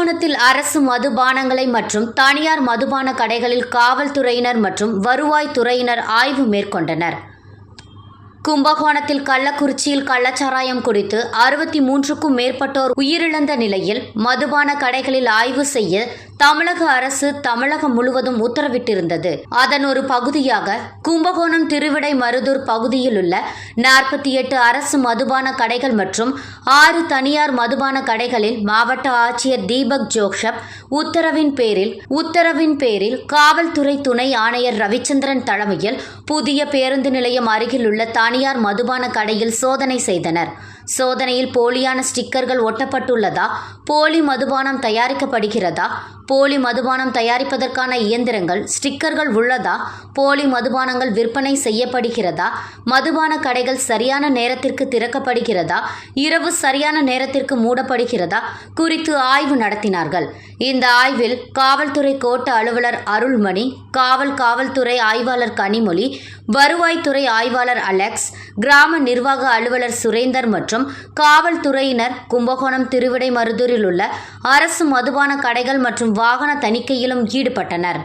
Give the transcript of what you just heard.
யாழ்ப்பாணத்தில் அரசு மதுபானங்களை மற்றும் தனியார் மதுபான கடைகளில் காவல்துறையினர் மற்றும் வருவாய்த்துறையினர் ஆய்வு மேற்கொண்டனர். கும்பகோணத்தில் கள்ளக்குறிச்சியில் கள்ளச்சாராயம் குடித்து அறுபத்தி மூன்றுக்கும் மேற்பட்டோர் உயிரிழந்த நிலையில் மதுபான கடைகளில் ஆய்வு செய்ய தமிழக அரசு தமிழகம் முழுவதும் உத்தரவிட்டிருந்தது. அதன் ஒரு பகுதியாக கும்பகோணம் திருவிடை மருதூர் பகுதியில் உள்ள நாற்பத்தி எட்டு அரசு மதுபான கடைகள் மற்றும் ஆறு தனியார் மதுபான கடைகளில் மாவட்ட ஆட்சியர் தீபக் ஜோக்ஷப் உத்தரவின் பேரில் உத்தரவின் பேரில் காவல்துறை துணை ஆணையர் ரவிச்சந்திரன் தலைமையில் புதிய பேருந்து நிலையம் அருகில் உள்ள தனியார் மதுபான கடையில் சோதனை செய்தனர். சோதனையில் போலியான ஸ்டிக்கர்கள் ஒட்டப்பட்டுள்ளதா? போலி மதுபானம் தயாரிக்கப்படுகிறதா? போலி மதுபானம் தயாரிப்பதற்கான இயந்திரங்கள் ஸ்டிக்கர்கள் உள்ளதா? போலி மதுபானங்கள் விற்பனை செய்யப்படுகிறதா? மதுபான கடைகள் சரியான நேரத்திற்கு திறக்கப்படுகிறதா? இரவு சரியான நேரத்திற்கு மூடப்படுகிறதா? குறித்து ஆய்வு நடத்தினார்கள். இந்த ஆய்வில் காவல்துறை கோட்ட அலுவலர் அருள்மணி காவல் காவல்துறை ஆய்வாளர் கனிமொழி வருவாய்த்துறை ஆய்வாளர் அலெக்ஸ் கிராம நிர்வாக அலுவலர் சுரேந்தர் மற்றும் காவல்துறையினர் கும்பகோணம் திருவிடைமருதூரில் உள்ள அரசு மதுபான கடைகள் மற்றும் வாகன தணிக்கையிலும் ஈடுபட்டனர்.